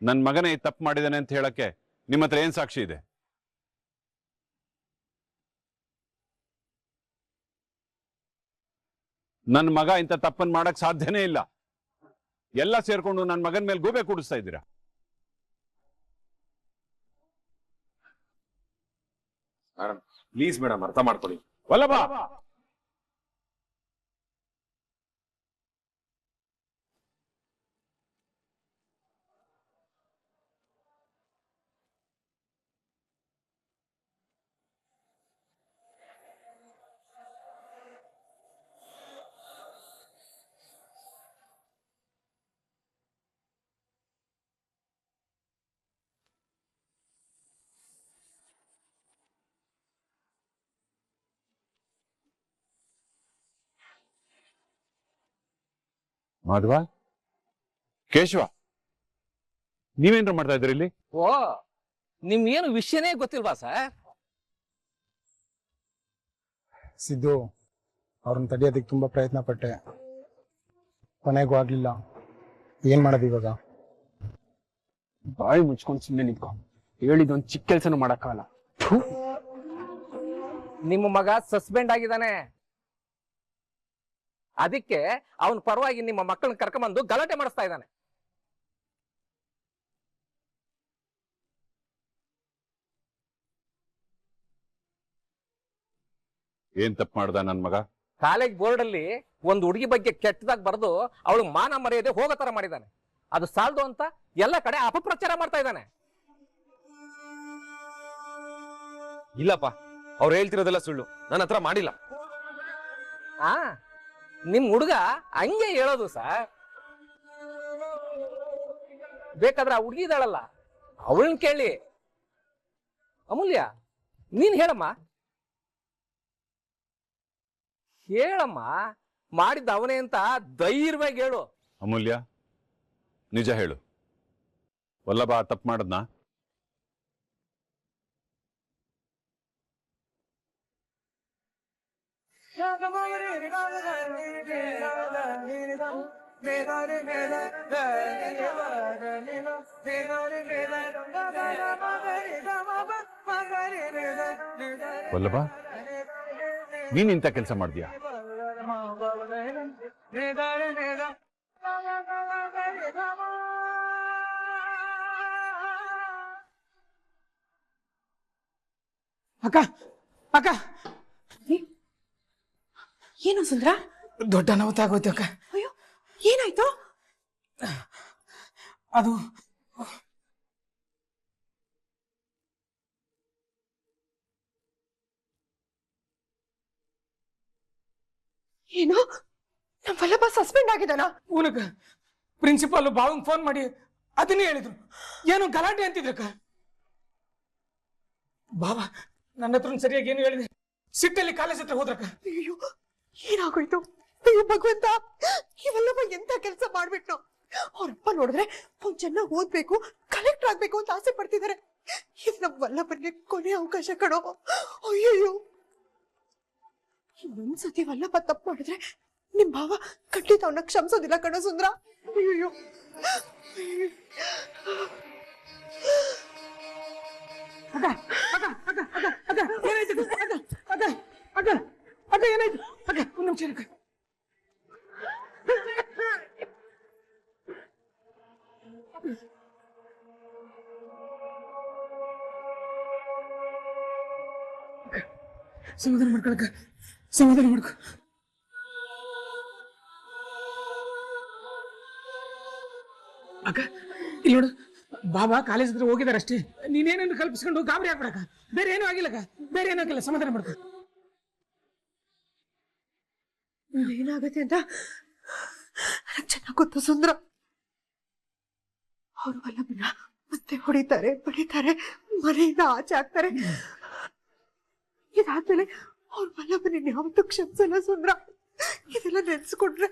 ನನ್ನ ಮಗನೇ ತಪ್ಪು ಮಾಡಿದ್ದಾನೆ ಅಂತ ಹೇಳಕ್ಕೆ ನಿಮ್ಮ ಹತ್ರ ಏನ್ ಸಾಕ್ಷಿ ಇದೆ? ನನ್ನ ಮಗ ಇಂಥ ತಪ್ಪನ್ನು ಮಾಡಕ್ ಸಾಧ್ಯನೇ ಇಲ್ಲ. ಎಲ್ಲ ಸೇರ್ಕೊಂಡು ನನ್ನ ಮಗನ ಮೇಲೆ ಗೂಬೆ ಕೂಡಿಸ್ತಾ ಇದ್ದೀರಾ? ಪ್ಲೀಸ್ ಮೇಡಮ್ ಅರ್ಥ ಮಾಡ್ಕೊಳ್ಳಿ. ವಲ್ಲಭ! ಮಾಧವ ಕೇಶವ ನೀವೇನ್ರ ಮಾಡ್ತಾ ಇದ್ರಿ ಇಲ್ಲಿ? ಓ ನಿಮ್ಗೇನು ವಿಷಯನೇ ಗೊತ್ತಿಲ್ವಾ ಸರ್? ಸಿದ್ದು ಅವ್ರನ್ನ ತಡೆಯೋದಕ್ಕೆ ತುಂಬಾ ಪ್ರಯತ್ನ ಪಟ್ಟೆ. ಕೊನೆಗೂ ಆಗ್ಲಿಲ್ಲ. ಏನ್ ಮಾಡೋದು ಇವಾಗ? ಬಾಯಿ ಮುಚ್ಕೊಂಡು ಸುಮ್ಮನೆ ನಿಂತ್ಕೊ. ಹೇಳಿದೊಂದು ಚಿಕ್ಕ ಕೆಲ್ಸನೂ ಮಾಡಕ್ಕಾಗಲ್ಲ. ನಿಮ್ಮ ಮಗ ಸಸ್ಪೆಂಡ್ ಆಗಿದ್ದಾನೆ. ಅದಕ್ಕೆ ಅವನ ಪರವಾಗಿ ನಿಮ್ಮ ಮಕ್ಕಳನ್ನ ಕರ್ಕೊಂಬಂದು ಗಲಾಟೆ ಮಾಡಿಸ್ತಾ ಇದ್ದಾನೆ. ಏನ್ ತಪ್ಪು ಮಾಡ್ದ ನನ್ ಮಗ? ಕಾಲೇಜ್ ಬೋರ್ಡ್ ಅಲ್ಲಿ ಒಂದು ಹುಡುಗಿ ಬಗ್ಗೆ ಕೆಟ್ಟದಾಗ ಬರೆದು ಅವಳು ಮಾನ ಮರ್ಯಾದೆ ಹೋಗೋ ತರ ಮಾಡಿದ್ದಾನೆ. ಅದು ಸಾಲದು ಅಂತ ಎಲ್ಲ ಕಡೆ ಅಪಪ್ರಚಾರ ಮಾಡ್ತಾ ಇದ್ದಾನೆ. ಇಲ್ಲಪ್ಪ ಅವ್ರು ಹೇಳ್ತಿರೋದೆಲ್ಲ ಸುಳ್ಳು. ನನ್ನ ಹತ್ರ ಮಾಡಿಲ್ಲ. ಆ ನಿಮ್ ಹುಡುಗ ಹಂಗೆ ಹೇಳೋದು ಸರ್. ಬೇಕಾದ್ರೆ ಆ ಹುಡುಗಿ ಇದ್ದಾಳಲ್ಲ ಅವಳನ್ನ ಕೇಳಿ. ಅಮೂಲ್ಯ, ನೀನ್ ಹೇಳಮ್ಮ. ಹೇಳಮ್ಮ, ಮಾಡಿದ್ದ ಅವನೇ ಅಂತ ಧೈರ್ಯವಾಗಿ ಹೇಳು. ಅಮೂಲ್ಯ, ನಿಜ ಹೇಳು. ವಲ್ಲಭ ತಪ್ಪು ಮಾಡದ್ನಾ? ವಲ್ಲಭ ನೀನ್ ಇಂಥ ಕೆಲಸ ಮಾಡ್ದ್ಯಾ? ಅಕ್ಕ ಅಕ್ಕ ಏನು ಸುಂದ್ರ? ದೊಡ್ಡ ಅನಾಹುತ ಆಗೋಯ್ತು ಅಕ್ಕ. ಅಯ್ಯೋ ಏನಾಯ್ತು? ಅದು ಏನು? ನಮ್ ವಲ್ಲಭ ಸಸ್ಪೆಂಡ್ ಆಗಿದಾನ ಉನಕ ಪ್ರಿನ್ಸಿಪಾಲ್ ಬಾವಂಗ್ ಫೋನ್ ಮಾಡಿ ಅದನ್ನೇ ಹೇಳಿದ್ರು. ಏನು ಗಲಾಟೆ ಅಂತಿದ್ರಕ್ಕ ಬಾಬಾ ನನ್ನ ಹತ್ರ ಸರಿಯಾಗಿ ಏನು ಹೇಳಿದೆ ಸಿಟ್ಟಲ್ಲಿ ಕಾಲೇಜ್ ಹತ್ರ ಹೋದ್ರಕ್ಕ. ಅಯ್ಯೋ ಏನಾಗೋಯ್ತು ಅಯ್ಯೋ, ಭಗವಂತ! ಈ ವಲ್ಲಭ ಎಂತ ಕೆಲಸ ಮಾಡ್ಬಿಟ್ನು ಅವ್ರಪ್ಪ ನೋಡಿದ್ರೆ ಅವ್ನ್ ಚೆನ್ನಾಗಿ ಓದ್ಬೇಕು ಕಲೆಕ್ಟರ್ ಆಗ್ಬೇಕು ಅಂತ ಆಸೆ ಪಡ್ತಿದ್ದಾರೆ ಇದು ನಮ್ ವಲ್ಲಭನ್ಗೆ ಕೊನೆ ಅವಕಾಶ ಕಣೋ. ಅಯ್ಯಯ್ಯೋ! ಇನ್ನೊಂದ್ಸತಿ ವಲ್ಲಭ ತಪ್ಪು ಮಾಡಿದ್ರೆ ನಿಮ್ ಭಾವ ಖಂಡಿತ ಅವನ ಕ್ಷಮಿಸೋದಿಲ್ಲ ಕಣೋ ಸುಂದ್ರ. ಅಯ್ಯಯ್ಯೋ! ಅದ ಅದ ಅದ ಅದ ಏನಾಯ್ತು ಅಕ್ಕ ಅಕ್ಕ ಅಕ್ಕ ಅಕ್ಕ ಏನಾಯ್ತು ಅಕ್ಕ, ಸಮಾಧಾನ ಮಾಡ್ಕೊಳಕ ಸಮಾಧಾನ ಮಾಡ್ಕೊ. ಅಕ್ಕ ಇಲ್ಲಿ ನೋಡು ಬಾಬಾ ಕಾಲೇಜ್ ಹತ್ರ ಹೋಗಿದಾರೆ ಅಷ್ಟೇ ನೀನೇನೇನು ಕಲ್ಪಿಸ್ಕೊಂಡು ಗಾಬರಿ ಆಗ್ಬಿಡಕ ಬೇರೆ ಏನೂ ಆಗಿಲ್ಲಕ್ಕ? ಬೇರೆ ಏನೂ ಆಗಿಲ್ಲ ಸಮಾಧಾನ ಮಾಡ್ಕೊ. ಏನಾಗುತ್ತೆ ಅಂತ. ಚೆನ್ನಾಗಿ ಗೊತ್ತು ಸುಂದ್ರ. ಅವರು ವಲ್ಲಭನ ಮತ್ತೆ ಹೊಡಿತಾರೆ ಬಡಿತಾರೆ ಮನೆಯಿಂದ ಆಚೆ ಹಾಕ್ತಾರೆ ಇದಾದ್ಮೇಲೆ ಅವ್ರ ವಲ್ಲಭನ ಯಾವತ್ತೂ ಕ್ಷಮಿಸಲ್ಲ ಸುಂದ್ರ. ಇದೆಲ್ಲ ನೆನ್ಸ್ಕೊಂಡ್ರೆ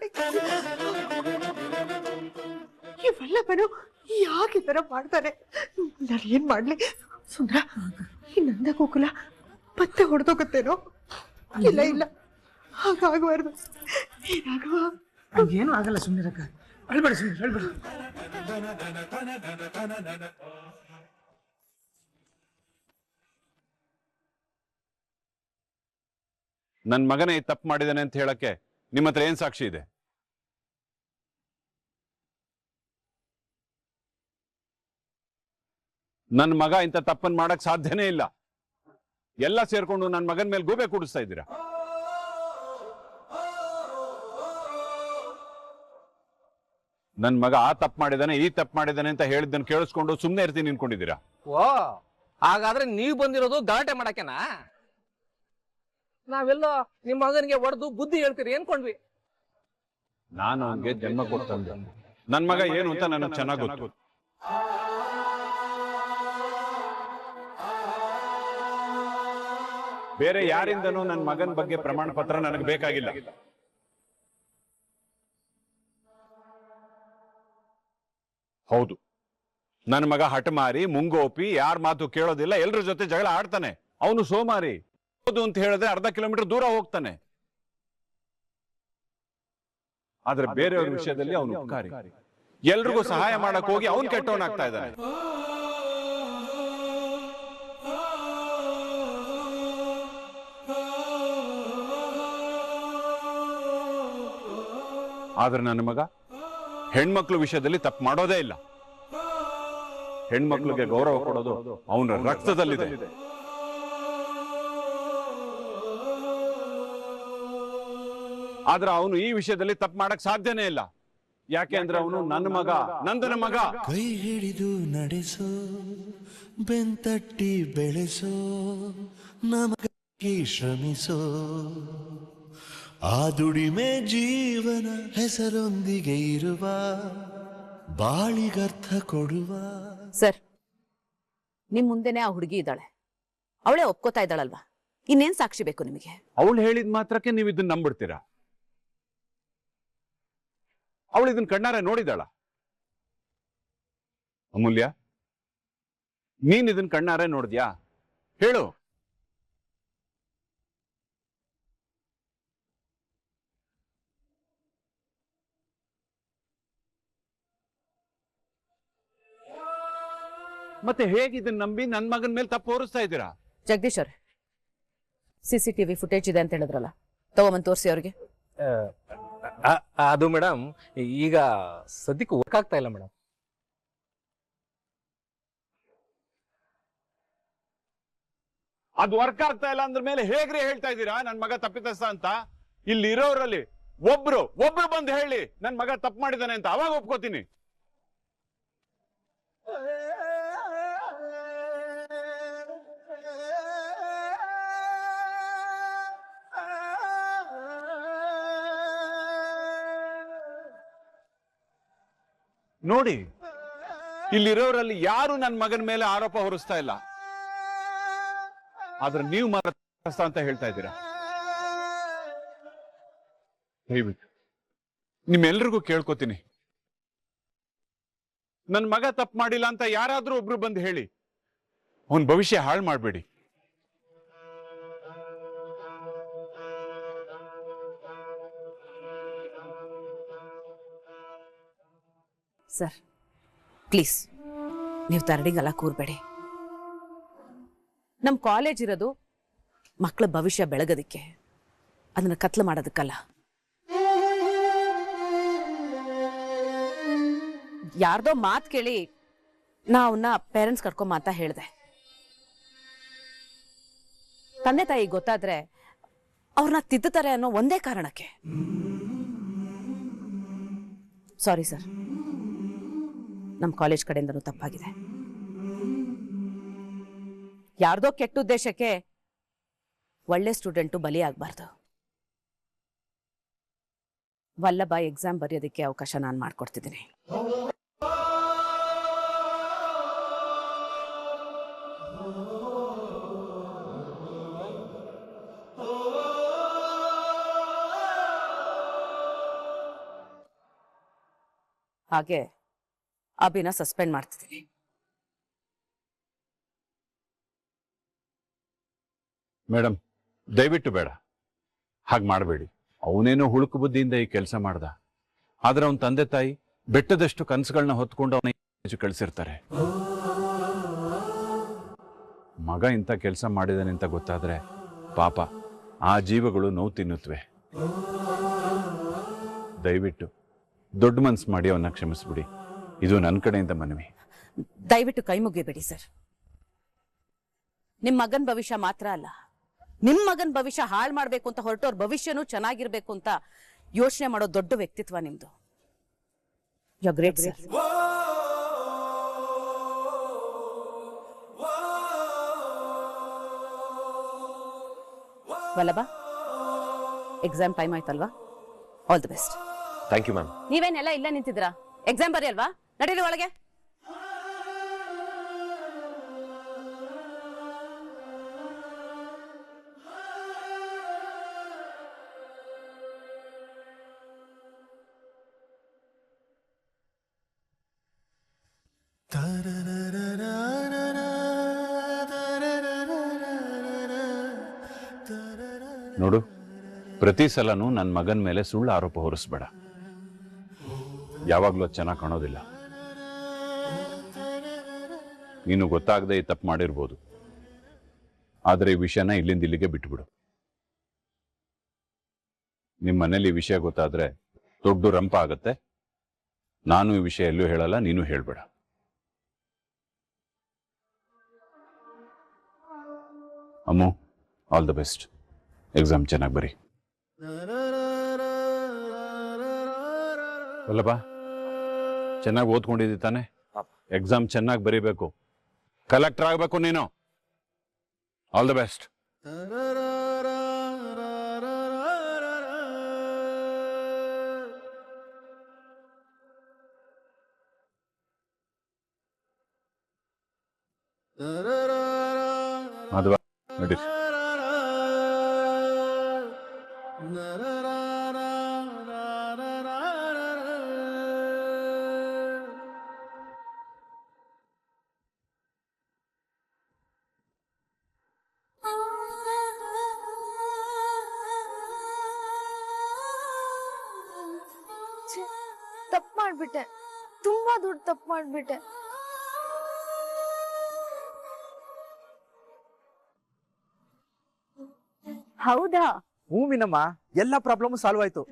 ಈ ವಲ್ಲಭನು ಯಾಕೆ ತರ ಮಾಡ್ತಾನೆ? ನಾನು ಏನ್ ಮಾಡ್ಲಿ? ಸುಂದ್ರ, ಈ ನಂದ ಗೋಕುಲ ಮತ್ತೆ ಹೊಡೆದೋಗುತ್ತೇನೋ? ಇಲ್ಲ ಇಲ್ಲ. ಹಾಗಾಗಬಾರ್ದು. ಏನಾಗುವ? ಆಗಲ್ಲ ಆಗಲ್ಲ ಸುಮ್ಮನಿರಕ್ಕ ಅಳ್ಬೇಡ ಸುಮ್ಮನೆ ಅಳ್ಬೇಡ. ನನ್ ಮಗನೇ ತಪ್ಪು ಮಾಡಿದಾನೆ ಅಂತ ಹೇಳಕ್ಕೆ ನಿಮ್ಮ ಹತ್ರ ಏನ್ ಸಾಕ್ಷಿ ಇದೆ? ನನ್ ಮಗ ಇಂಥ ತಪ್ಪನ್ ಮಾಡಕ್ ಸಾಧ್ಯನೇ ಇಲ್ಲ. ಎಲ್ಲ ಸೇರ್ಕೊಂಡು ನನ್ನ ಮಗನ ಮೇಲೆ ಗೂಬೆ ಕೂಡಿಸ್ತಾ ಇದ್ದೀರಾ? ನನ್ ಮಗ ಆ ತಪ್ಪು ಮಾಡಿದಾನೆ ಈ ತಪ್ಪು ಮಾಡಿದಾನೆ ಅಂತ ಹೇಳಿದ್ದನ್ನು ಕೇಳಿಸ್ಕೊಂಡು ಸುಮ್ಮನೆ ಇರ್ತೀನಿ ನಿನ್ಕೊಂಡಿದ್ದೀರಾ ಓ ಹಾಗಾದ್ರೆ ನೀವು ಬಂದಿರೋದು ಗಲಾಟೆ ಮಾಡಕ್ಕೆನಾ? ನಾವೆಲ್ಲ ನಿಮ್ಮ ಮಗನಿಗೆ ಹೊಡೆದು ಬುದ್ಧಿ ಹೇಳ್ತೀರಿ ಅನ್ಕೊಂಡ್ವಿ. ನಾನು ಅವನಿಗೆ ಜನ್ಮ ಕೊಡ್ತಂದೆ ನನ್ ಮಗ ಏನು ಅಂತ ನನಗೆ ಚೆನ್ನಾಗಿ ಗೊತ್ತು. ಬೇರೆ ಯಾರಿಂದನೂ ನನ್ನ ಮಗನ ಬಗ್ಗೆ ಪ್ರಮಾಣ ಪತ್ರ ನನಗೆ ಬೇಕಾಗಿಲ್ಲ. ಹೌದು. ನನ್ನ ಮಗ ಹಠಮಾರಿ ಮುಂಗೋಪಿ ಯಾರ ಮಾತು ಕೇಳೋದಿಲ್ಲ ಎಲ್ರ ಜೊತೆ ಜಗಳ ಆಡ್ತಾನೆ. ಅವನು ಸೋಮಾರಿ. ಹೌದು ಅಂತ ಹೇಳಿದ್ರೆ ಅರ್ಧ ಕಿಲೋಮೀಟರ್ ದೂರ ಹೋಗ್ತಾನೆ. ಆದ್ರೆ ಬೇರೆಯವ್ರ ವಿಷಯದಲ್ಲಿ ಅವನು ಉಪಕಾರಿ. ಎಲ್ರಿಗೂ ಸಹಾಯ ಮಾಡಕ್ ಹೋಗಿ ಅವನ್ ಕೆಟ್ಟವನಾಗ್ತಾ ಇದ್ದಾನೆ. ಆದ್ರೆ ನನ್ನ ಮಗ ಹೆಣ್ಮಕ್ಳು ವಿಷಯದಲ್ಲಿ ತಪ್ಪು ಮಾಡೋದೇ ಇಲ್ಲ. ಹೆಣ್ಮಕ್ಳಿಗೆ ಗೌರವ ಕೊಡೋದು ಅವನ ರಕ್ತದಲ್ಲಿದೆ. ಆದ್ರೆ ಅವನು ಈ ವಿಷಯದಲ್ಲಿ ತಪ್ಪು ಮಾಡಕ್ ಸಾಧ್ಯನೇ ಇಲ್ಲ. ಯಾಕೆ ಅಂದ್ರೆ ಅವನು ನನ್ನ ಮಗ, ನಂದನ ಮಗ. ಕೈ ಹಿಡಿದು ನಡೆಸೋ ಬೆಂತಟ್ಟಿ ಬೆಳೆಸೋ ನಮಗೆ ಶ್ರಮಿಸೋ. ಆ ದುಡಿಮೆ ಜೀವನ ಹೆಸರೊಂದಿಗೆ ಇರುವ ಬಾಳಿಗರ್ಥ ಕೊಡುವ. ಸರ್ ನಿಮ್ ಮುಂದೆನೆ ಆ ಹುಡುಗಿ ಇದ್ದಾಳೆ. ಅವಳೇ ಒಪ್ಕೋತಾ ಇದ್ದಾಳಲ್ವಾ? ಇನ್ನೇನ್ ಸಾಕ್ಷಿ ಬೇಕು ನಿಮಗೆ? ಅವಳು ಹೇಳಿದ ಮಾತ್ರಕ್ಕೆ ನೀವು ಇದನ್ನ ನಂಬಿಡ್ತೀರಾ? ಅವಳು ಇದನ್ನ ಕಣ್ಣಾರೆ ನೋಡಿದಾಳ ಅಮೂಲ್ಯ ನೀನ್ ಇದನ್ನ ಕಣ್ಣಾರೆ ನೋಡಿದ್ಯಾ? ಹೇಳು. ಮತ್ತೆ ಹೇಗೆ ಇದನ್ನ ನಂಬಿ ನನ್ ಮಗನ ಮೇಲೆ ತಪ್ಪು ಹೊರಿಸ್ತಾ ಇದ್ದೀರಾ? ಜಗದೀಶ್ ಅವ್ರೆ ಸಿ ಸಿ ಟಿವಿ ಫುಟೇಜ್ ಇದೆ ಅಂತ ಹೇಳಿದ್ರಲ್ಲ ತಗೊಂಬಂದು ತೋರಿಸಿ ಅವ್ರಿಗೆ. ಅ- ಅದು ಮೇಡಮ್ ಈಗ ಸದ್ಯಕ್ಕೆ ವರ್ಕ್ ಆಗ್ತಾ ಇಲ್ಲ ಮೇಡಮ್ ಅದು ವರ್ಕ್ ಆಗ್ತಾ ಇಲ್ಲ ಅಂದ್ರ ಮೇಲೆ ಹೇಗ್ರಿ ಹೇಳ್ತಾ ಇದ್ದೀರಾ? ನನ್ ಮಗ ತಪ್ಪಿತಸ್ಥ ಅಂತ? ಇಲ್ಲಿ ಇರೋರಲ್ಲಿ ಒಬ್ರು ಒಬ್ರು ಬಂದು ಹೇಳಿ ನನ್ ಮಗ ತಪ್ಪು ಮಾಡಿದಾನೆ ಅಂತ ಅವಾಗ ಒಪ್ಕೋತೀನಿ. ನೋಡಿ, ಇಲ್ಲಿರೋರಲ್ಲಿ ಯಾರು ನನ್ನ ಮಗನ ಮೇಲೆ ಆರೋಪ ಹೊರಿಸ್ತಾ ಇಲ್ಲ? ಆದ್ರೆ ನೀವು ಮಾತ್ರ ಅಂತ ಹೇಳ್ತಾ ಇದ್ದೀರಾ? ದಯವಿಟ್ಟು, ನಿಮ್ಮೆಲ್ರಿಗೂ ಕೇಳ್ಕೊತೀನಿ. ನನ್ನ ಮಗ ತಪ್ಪು ಮಾಡಿಲ್ಲ ಅಂತ ಯಾರಾದ್ರೂ ಒಬ್ರು ಬಂದು ಹೇಳಿ, ಅವನ ಭವಿಷ್ಯ ಹಾಳು ಮಾಡಬೇಡಿ. ಸರ್. ಪ್ಲೀಸ್, ನೀವು ತರಡಿಗೆಲ್ಲ ಕೂರ್ಬೇಡಿ. ನಮ್ಮ ಕಾಲೇಜ್ ಇರೋದು ಮಕ್ಕಳ ಭವಿಷ್ಯ ಬೆಳಗೋದಕ್ಕೆ. ಅದನ್ನು ಕತ್ಲು ಮಾಡೋದಕ್ಕಲ್ಲ. ಯಾರ್ದೋ ಮಾತು ಕೇಳಿ ನಾವನ್ನ ಪೇರೆಂಟ್ಸ್ ಕರ್ಕೊಂಬ ಅಂತ ಹೇಳಿದೆ. ತಂದೆ ತಾಯಿ ಗೊತ್ತಾದ್ರೆ ಅವ್ರನ್ನ ತಿದ್ದುತ್ತಾರೆ ಅನ್ನೋ ಒಂದೇ ಕಾರಣಕ್ಕೆ. ಸಾರಿ ಸರ್ ನಮ್ಮ ಕಾಲೇಜ್ ಕಡೆಯಿಂದನೂ ತಪ್ಪಾಗಿದೆ. ಯಾರ್ದೋ ಕೆಟ್ಟ ಉದ್ದೇಶಕ್ಕೆ ಒಳ್ಳೆ ಸ್ಟೂಡೆಂಟು ಬಲಿಯಾಗಬಾರ್ದು ವಲ್ಲಭ ಎಕ್ಸಾಮ್ ಬರೆಯೋದಕ್ಕೆ ಅವಕಾಶ ನಾನು ಮಾಡಿಕೊಡ್ತಿದ್ದೀನಿ. ಹಾಗೆ ಅಭಿನ ಸಸ್ಪೆಂಡ್ ಮಾಡ್ತಿದ್ದೀನಿ. ಮೇಡಮ್ ದಯವಿಟ್ಟು ಬೇಡ. ಹಾಗೆ ಮಾಡಬೇಡಿ. ಅವನೇನೋ ಹುಳುಕು ಬುದ್ಧಿಯಿಂದ ಈ ಕೆಲಸ ಮಾಡ್ದ. ಆದ್ರೆ ಅವನ ತಂದೆ ತಾಯಿ ಬೆಟ್ಟದಷ್ಟು ಕನಸುಗಳನ್ನ ಹೊತ್ಕೊಂಡು ಅವನ ಕಳಿಸಿರ್ತಾರೆ. ಮಗ ಇಂಥ ಕೆಲಸ ಮಾಡಿದಾನೆ ಅಂತ ಗೊತ್ತಾದ್ರೆ ಪಾಪ ಆ ಜೀವಗಳು ನೋವು ತಿನ್ನುತ್ತವೆ ದಯವಿಟ್ಟು ದೊಡ್ಡ ಮನ್ಸು ಮಾಡಿ ಅವನ್ನ ಕ್ಷಮಿಸ್ಬಿಡಿ. ಇದು ನನ್ನ ಕಡೆಯಿಂದ ಮನವಿ. ದಯವಿಟ್ಟು ಕೈ ಮುಗಿಬೇಡಿ ಸರ್. ನಿಮ್ಮ ಮಗನ್ ಭವಿಷ್ಯ ಮಾತ್ರ ಅಲ್ಲ ನಿಮ್ ಮಗನ್ ಭವಿಷ್ಯ ಹಾಳು ಮಾಡ್ಬೇಕು ಅಂತ ಹೊರಟೋರ್ ಭವಿಷ್ಯನೂ ಚೆನ್ನಾಗಿರ್ಬೇಕು ಅಂತ ಯೋಚನೆ ಮಾಡೋ ದೊಡ್ಡ ವ್ಯಕ್ತಿತ್ವ ನಿಮ್ದು. You great sir Vallabh exam time ಆಯ್ತಲ್ವಾ? All the best thank you ma'am ನೀವೇನೆಲ್ಲ ಇಲ್ಲ ನಿಂತಿದ್ರಾ ಎಕ್ಸಾಮ್ ಬರೀ ಅಲ್ವಾ ನಡೀರಿ ಒಳಗೆ. ನೋಡು ಪ್ರತಿ ಸಲನೂ ನನ್ನ ಮಗನ ಮೇಲೆ ಸುಳ್ಳು ಆರೋಪ ಹೊರಿಸ್ಬೇಡ. ಯಾವಾಗಲೂ ಚೆನ್ನಾಗಿ ಕಾಣೋದಿಲ್ಲ. ನೀನು ಗೊತ್ತಾಗದೆ ಈ ತಪ್ಪು ಮಾಡಿರ್ಬೋದು. ಆದರೆ ಈ ವಿಷಯನ ಇಲ್ಲಿಂದ ಇಲ್ಲಿಗೆ ಬಿಟ್ಬಿಡು. ನಿಮ್ಮ ಮನೇಲಿ ಈ ವಿಷಯ ಗೊತ್ತಾದ್ರೆ ದೊಡ್ಡ ರಂಪ ಆಗತ್ತೆ. ನಾನು ಈ ವಿಷಯ ಎಲ್ಲೂ ಹೇಳಲ್ಲ ನೀನು ಹೇಳ್ಬೇಡ. Ammu all the best exam ಚೆನ್ನಾಗಿ ಬರಿ. ಅಲ್ಲಪ್ಪ ಚೆನ್ನಾಗಿ ಓದ್ಕೊಂಡಿದ್ದಿ ತಾನೆ? ಎಕ್ಸಾಮ್ ಚೆನ್ನಾಗಿ ಬರೀಬೇಕು. ಕಲೆಕ್ಟರ್ ಆಗಬೇಕು ನೀನು ಆಲ್ ದ ಬೆಸ್ಟ್ ಮಾಧವ ನಡೀರಿ ಮಾಡ್ಬಿಟ್ಟೆ. ತುಂಬಾ ದೊಡ್ಡ ತಪ್ಪು ಮಾಡ್ಬಿಟ್ಟೆ. ಹೌದಾ? ಹ್ಞೂ ಮೀನಮ್ಮ ಎಲ್ಲ ಪ್ರಾಬ್ಲಮ್ ಸಾಲ್ವ್ ಆಯ್ತು.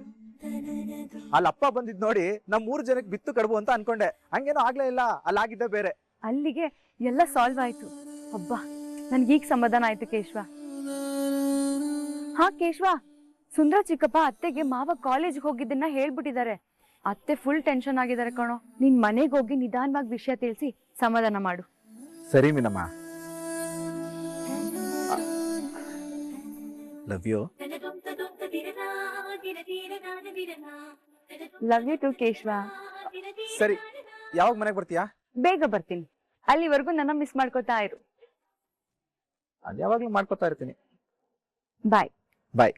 ಅಲ್ಲಿ ಅಪ್ಪ ಬಂದಿದ್ ನೋಡಿ ನಮ್ ಮೂರ್ ಜನಕ್ಕೆ ಬಿತ್ತು ಕಡುಬು ಅಂತ ಅನ್ಕೊಂಡೆ. ಹಂಗೇನೋ ಆಗ್ಲೇ ಇಲ್ಲ ಅಲ್ಲಿ ಆಗಿದ್ದೆ ಬೇರೆ. ಅಲ್ಲಿಗೆ ಎಲ್ಲ ಸಾಲ್ವ್ ಆಯ್ತು. ಅಬ್ಬ ಈಗ ಸಮಾಧಾನ ಆಯ್ತು ಕೇಶವ. ಹಾ ಕೇಶವ ಸುಂದರ ಚಿಕ್ಕಪ್ಪ ಅತ್ತೆಗೆ ಮಾವ ಕಾಲೇಜ್ ಹೋಗಿದ್ದನ್ನ ಹೇಳ್ಬಿಟ್ಟಿದ್ದಾರೆ. ಅತ್ತೆ ಫುಲ್ ಟೆನ್ಷನ್ ಆಗಿದ್ದಾರೆ ಕಣೋ. ನಿನ್ ಮನೆಗೆ ಹೋಗಿ ನಿಧಾನವಾಗಿ ವಿಷಯ ತಿಳಿಸಿ ಸಮಾಧಾನ ಮಾಡು. ಸರಿ Meenamma. Love you love you too Keshava ಸರಿ ಯಾವಾಗ ಮನೆಗೆ ಬರ್ತೀಯಾ? ಬೇಗ ಬರ್ತೀನಿ. ಅಲ್ಲಿವರೆಗೂ ನನ್ನ ಮಿಸ್ ಮಾಡ್ಕೋತಾ ಇರು. ಅದ್ ಯಾವಾಗ್ಲೂ ಮಾಡ್ಕೊತಾ ಇರ್ತೀನಿ. ಬಾಯ್ ಬಾಯ್